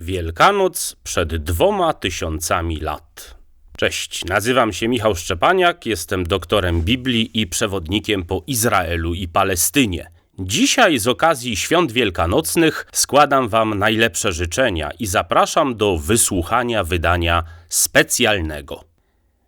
Wielkanoc przed dwoma tysiącami lat. Cześć, nazywam się Michał Szczepaniak, jestem doktorem Biblii i przewodnikiem po Izraelu i Palestynie. Dzisiaj z okazji świąt wielkanocnych składam Wam najlepsze życzenia i zapraszam do wysłuchania wydania specjalnego.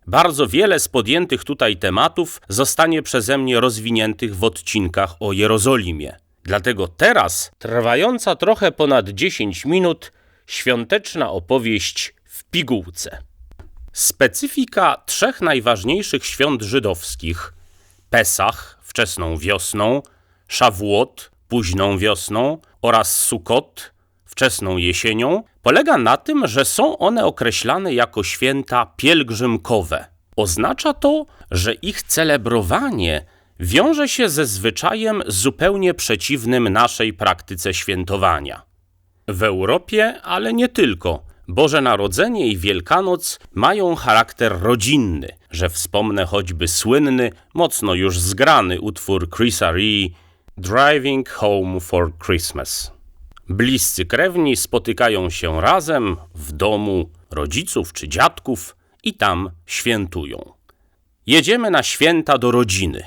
Bardzo wiele z podjętych tutaj tematów zostanie przeze mnie rozwiniętych w odcinkach o Jerozolimie. Dlatego teraz, trwająca trochę ponad 10 minut, świąteczna opowieść w pigułce. Specyfika trzech najważniejszych świąt żydowskich Pesach wczesną wiosną, Szawłot późną wiosną oraz Sukot wczesną jesienią polega na tym, że są one określane jako święta pielgrzymkowe. Oznacza to, że ich celebrowanie wiąże się ze zwyczajem zupełnie przeciwnym naszej praktyce świętowania. W Europie, ale nie tylko, Boże Narodzenie i Wielkanoc mają charakter rodzinny, że wspomnę choćby słynny, mocno już zgrany utwór Chrisa Ree Driving Home for Christmas. Bliscy krewni spotykają się razem w domu rodziców czy dziadków i tam świętują. Jedziemy na święta do rodziny.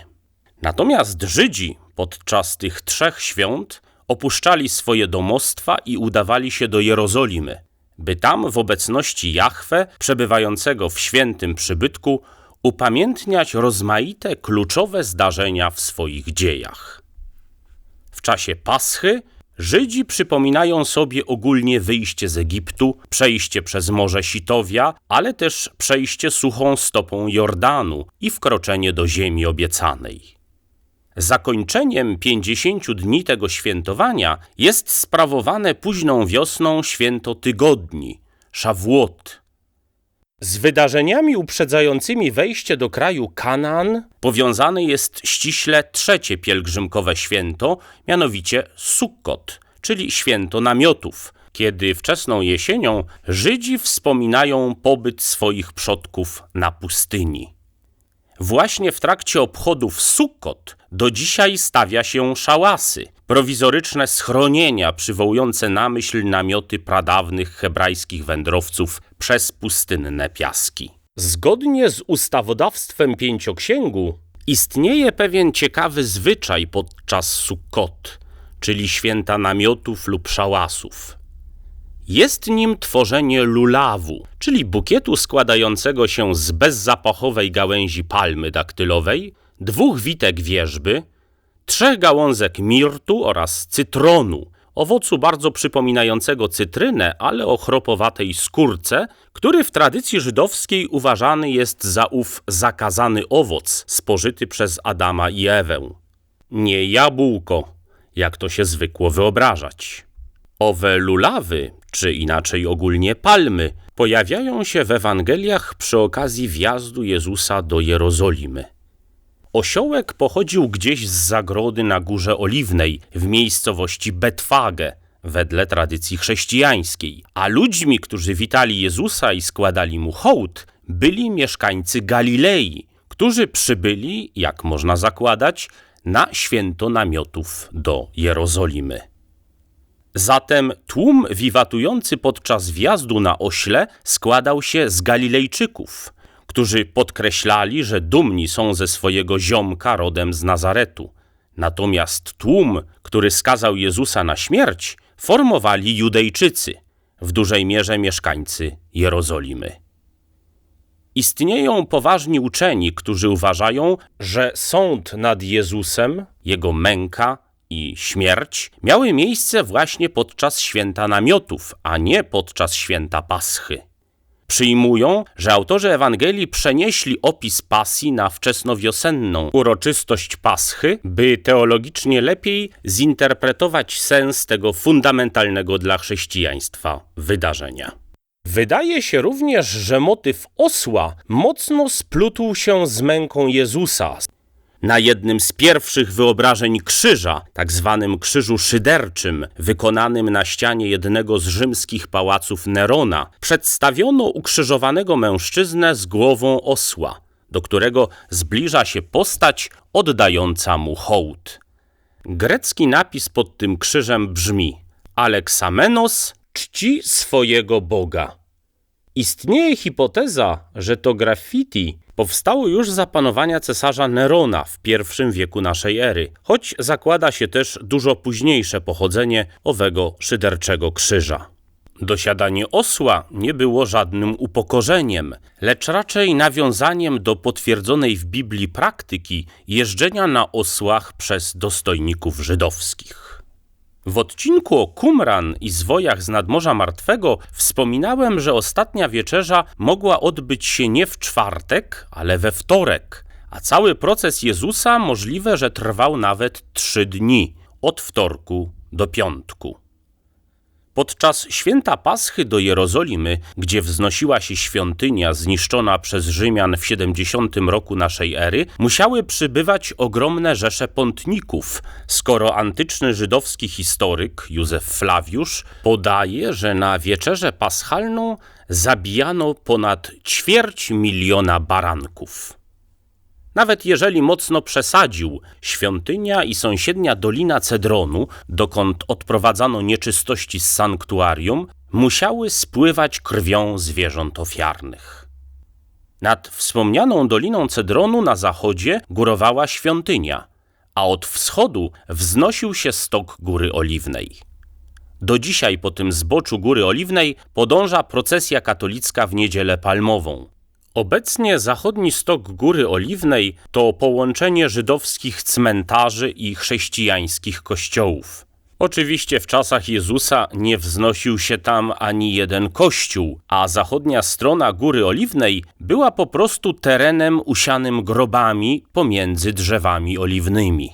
Natomiast Żydzi podczas tych trzech świąt opuszczali swoje domostwa i udawali się do Jerozolimy, by tam w obecności Jahwe, przebywającego w świętym przybytku, upamiętniać rozmaite kluczowe zdarzenia w swoich dziejach. W czasie Paschy Żydzi przypominają sobie ogólnie wyjście z Egiptu, przejście przez Morze Sitowia, ale też przejście suchą stopą Jordanu i wkroczenie do ziemi obiecanej. Zakończeniem 50 dni tego świętowania jest sprawowane późną wiosną święto tygodni, Szawłot. Z wydarzeniami uprzedzającymi wejście do kraju Kanaan powiązane jest ściśle trzecie pielgrzymkowe święto, mianowicie Sukkot, czyli święto namiotów, kiedy wczesną jesienią Żydzi wspominają pobyt swoich przodków na pustyni. Właśnie w trakcie obchodów Sukkot do dzisiaj stawia się szałasy, prowizoryczne schronienia przywołujące na myśl namioty pradawnych hebrajskich wędrowców przez pustynne piaski. Zgodnie z ustawodawstwem pięcioksięgu istnieje pewien ciekawy zwyczaj podczas Sukkot, czyli święta namiotów lub szałasów. Jest nim tworzenie lulawu, czyli bukietu składającego się z bezzapachowej gałęzi palmy daktylowej, dwóch witek wierzby, trzech gałązek mirtu oraz cytronu, owocu bardzo przypominającego cytrynę, ale o chropowatej skórce, który w tradycji żydowskiej uważany jest za ów zakazany owoc spożyty przez Adama i Ewę. Nie jabłko, jak to się zwykło wyobrażać. Owe lulawy, czy inaczej ogólnie palmy, pojawiają się w Ewangeliach przy okazji wjazdu Jezusa do Jerozolimy. Osiołek pochodził gdzieś z zagrody na Górze Oliwnej w miejscowości Betfage, wedle tradycji chrześcijańskiej, a ludźmi, którzy witali Jezusa i składali mu hołd, byli mieszkańcy Galilei, którzy przybyli, jak można zakładać, na święto namiotów do Jerozolimy. Zatem tłum wiwatujący podczas wjazdu na ośle składał się z Galilejczyków, którzy podkreślali, że dumni są ze swojego ziomka rodem z Nazaretu. Natomiast tłum, który skazał Jezusa na śmierć, formowali Judejczycy, w dużej mierze mieszkańcy Jerozolimy. Istnieją poważni uczeni, którzy uważają, że sąd nad Jezusem, jego męka i śmierć miały miejsce właśnie podczas święta namiotów, a nie podczas święta Paschy. Przyjmują, że autorzy Ewangelii przenieśli opis pasji na wczesnowiosenną uroczystość Paschy, by teologicznie lepiej zinterpretować sens tego fundamentalnego dla chrześcijaństwa wydarzenia. Wydaje się również, że motyw osła mocno splótł się z męką Jezusa, na jednym z pierwszych wyobrażeń krzyża, tak zwanym krzyżu szyderczym, wykonanym na ścianie jednego z rzymskich pałaców Nerona, przedstawiono ukrzyżowanego mężczyznę z głową osła, do którego zbliża się postać oddająca mu hołd. Grecki napis pod tym krzyżem brzmi Alexamenos czci swojego Boga. Istnieje hipoteza, że to graffiti powstało już za panowania cesarza Nerona w I wieku naszej ery, choć zakłada się też dużo późniejsze pochodzenie owego szyderczego krzyża. Dosiadanie osła nie było żadnym upokorzeniem, lecz raczej nawiązaniem do potwierdzonej w Biblii praktyki jeżdżenia na osłach przez dostojników żydowskich. W odcinku o Qumran i zwojach z nadmorza martwego wspominałem, że ostatnia wieczerza mogła odbyć się nie w czwartek, ale we wtorek, a cały proces Jezusa możliwe, że trwał nawet trzy dni, od wtorku do piątku. Podczas święta Paschy do Jerozolimy, gdzie wznosiła się świątynia zniszczona przez Rzymian w 70 roku naszej ery, musiały przybywać ogromne rzesze pątników, skoro antyczny żydowski historyk Józef Flawiusz podaje, że na wieczerzę paschalną zabijano ponad ćwierć miliona baranków. Nawet jeżeli mocno przesadził, świątynia i sąsiednia dolina Cedronu, dokąd odprowadzano nieczystości z sanktuarium, musiały spływać krwią zwierząt ofiarnych. Nad wspomnianą doliną Cedronu na zachodzie górowała świątynia, a od wschodu wznosił się stok Góry Oliwnej. Do dzisiaj po tym zboczu Góry Oliwnej podąża procesja katolicka w Niedzielę Palmową. Obecnie zachodni stok Góry Oliwnej to połączenie żydowskich cmentarzy i chrześcijańskich kościołów. Oczywiście w czasach Jezusa nie wznosił się tam ani jeden kościół, a zachodnia strona Góry Oliwnej była po prostu terenem usianym grobami pomiędzy drzewami oliwnymi.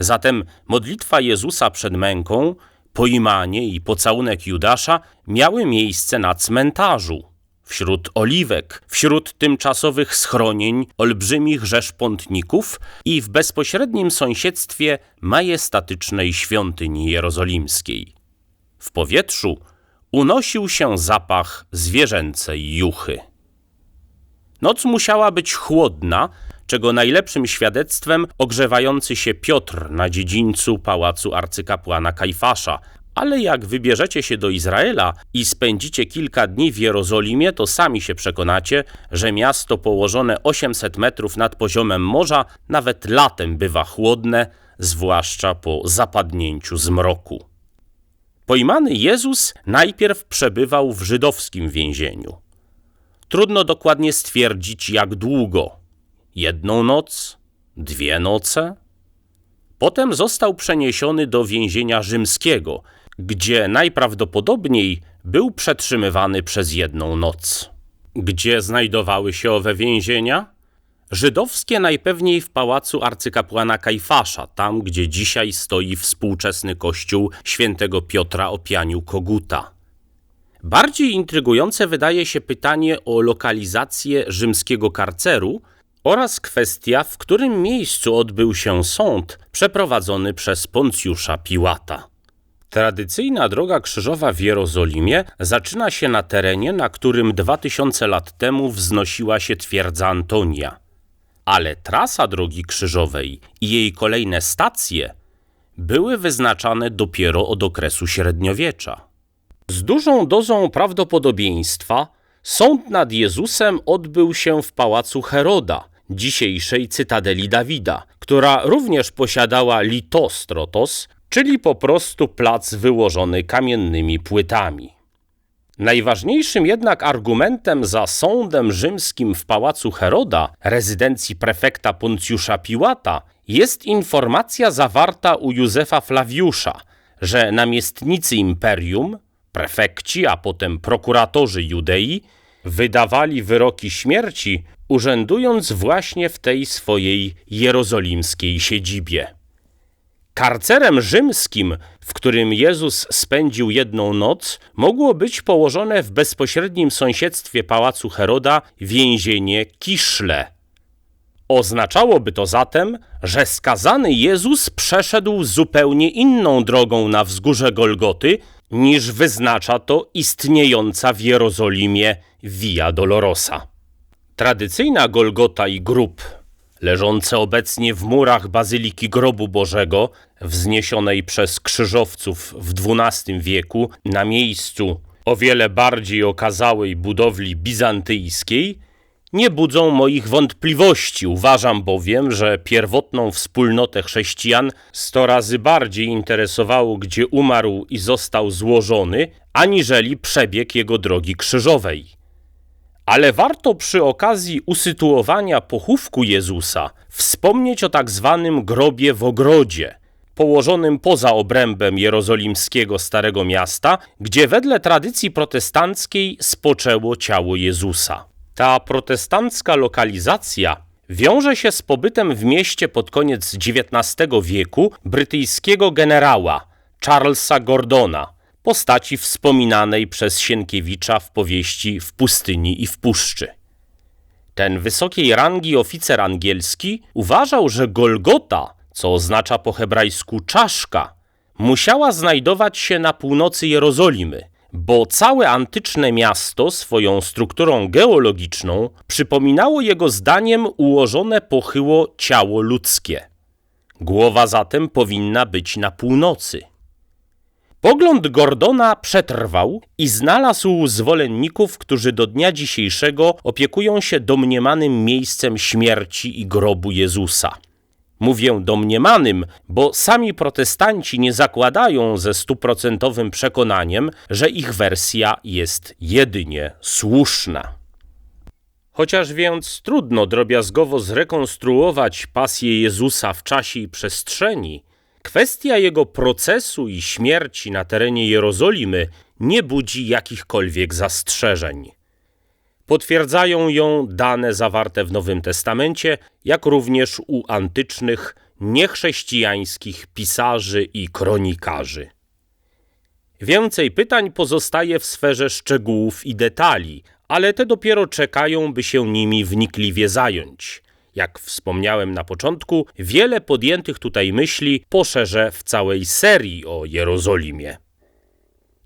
Zatem modlitwa Jezusa przed męką, poimanie i pocałunek Judasza miały miejsce na cmentarzu, wśród oliwek, wśród tymczasowych schronień olbrzymich rzesz pątników i w bezpośrednim sąsiedztwie majestatycznej świątyni jerozolimskiej. W powietrzu unosił się zapach zwierzęcej juchy. Noc musiała być chłodna, czego najlepszym świadectwem ogrzewający się Piotr na dziedzińcu pałacu arcykapłana Kajfasza, ale jak wybierzecie się do Izraela i spędzicie kilka dni w Jerozolimie, to sami się przekonacie, że miasto położone 800 metrów nad poziomem morza nawet latem bywa chłodne, zwłaszcza po zapadnięciu zmroku. Pojmany Jezus najpierw przebywał w żydowskim więzieniu. Trudno dokładnie stwierdzić, jak długo. Jedną noc? Dwie noce? Potem został przeniesiony do więzienia rzymskiego, gdzie najprawdopodobniej był przetrzymywany przez jedną noc. Gdzie znajdowały się owe więzienia? Żydowskie najpewniej w pałacu arcykapłana Kajfasza, tam gdzie dzisiaj stoi współczesny kościół świętego Piotra o pianiu Koguta. Bardziej intrygujące wydaje się pytanie o lokalizację rzymskiego karceru oraz kwestia, w którym miejscu odbył się sąd przeprowadzony przez Poncjusza Piłata. Tradycyjna droga krzyżowa w Jerozolimie zaczyna się na terenie, na którym 2000 lat temu wznosiła się twierdza Antonia. Ale trasa drogi krzyżowej i jej kolejne stacje były wyznaczane dopiero od okresu średniowiecza. Z dużą dozą prawdopodobieństwa sąd nad Jezusem odbył się w pałacu Heroda, dzisiejszej cytadeli Dawida, która również posiadała litostrotos, czyli po prostu plac wyłożony kamiennymi płytami. Najważniejszym jednak argumentem za sądem rzymskim w pałacu Heroda, rezydencji prefekta Poncjusza Piłata, jest informacja zawarta u Józefa Flawiusza, że namiestnicy imperium, prefekci, a potem prokuratorzy Judei wydawali wyroki śmierci, urzędując właśnie w tej swojej jerozolimskiej siedzibie. Karcerem rzymskim, w którym Jezus spędził jedną noc, mogło być położone w bezpośrednim sąsiedztwie pałacu Heroda więzienie Kiszle. Oznaczałoby to zatem, że skazany Jezus przeszedł zupełnie inną drogą na wzgórze Golgoty, niż wyznacza to istniejąca w Jerozolimie Via Dolorosa. Tradycyjna Golgota i grób leżące obecnie w murach Bazyliki Grobu Bożego, wzniesionej przez krzyżowców w XII wieku na miejscu o wiele bardziej okazałej budowli bizantyjskiej, nie budzą moich wątpliwości. Uważam bowiem, że pierwotną wspólnotę chrześcijan sto razy bardziej interesowało, gdzie umarł i został złożony, aniżeli przebieg jego drogi krzyżowej. Ale warto przy okazji usytuowania pochówku Jezusa wspomnieć o tak zwanym grobie w ogrodzie, położonym poza obrębem jerozolimskiego Starego Miasta, gdzie wedle tradycji protestanckiej spoczęło ciało Jezusa. Ta protestancka lokalizacja wiąże się z pobytem w mieście pod koniec XIX wieku brytyjskiego generała Charlesa Gordona, postaci wspominanej przez Sienkiewicza w powieści W pustyni i w puszczy. Ten wysokiej rangi oficer angielski uważał, że Golgota, co oznacza po hebrajsku czaszka, musiała znajdować się na północy Jerozolimy, bo całe antyczne miasto swoją strukturą geologiczną przypominało jego zdaniem ułożone pochyło ciało ludzkie. Głowa zatem powinna być na północy. Pogląd Gordona przetrwał i znalazł zwolenników, którzy do dnia dzisiejszego opiekują się domniemanym miejscem śmierci i grobu Jezusa. Mówię domniemanym, bo sami protestanci nie zakładają ze stuprocentowym przekonaniem, że ich wersja jest jedynie słuszna. Chociaż więc trudno drobiazgowo zrekonstruować pasję Jezusa w czasie i przestrzeni, kwestia jego procesu i śmierci na terenie Jerozolimy nie budzi jakichkolwiek zastrzeżeń. Potwierdzają ją dane zawarte w Nowym Testamencie, jak również u antycznych, niechrześcijańskich pisarzy i kronikarzy. Więcej pytań pozostaje w sferze szczegółów i detali, ale te dopiero czekają, by się nimi wnikliwie zająć. Jak wspomniałem na początku, wiele podjętych tutaj myśli poszerzę w całej serii o Jerozolimie.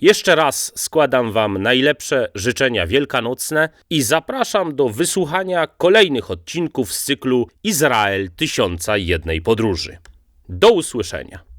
Jeszcze raz składam Wam najlepsze życzenia wielkanocne i zapraszam do wysłuchania kolejnych odcinków z cyklu Izrael Tysiąca Jednej Podróży. Do usłyszenia.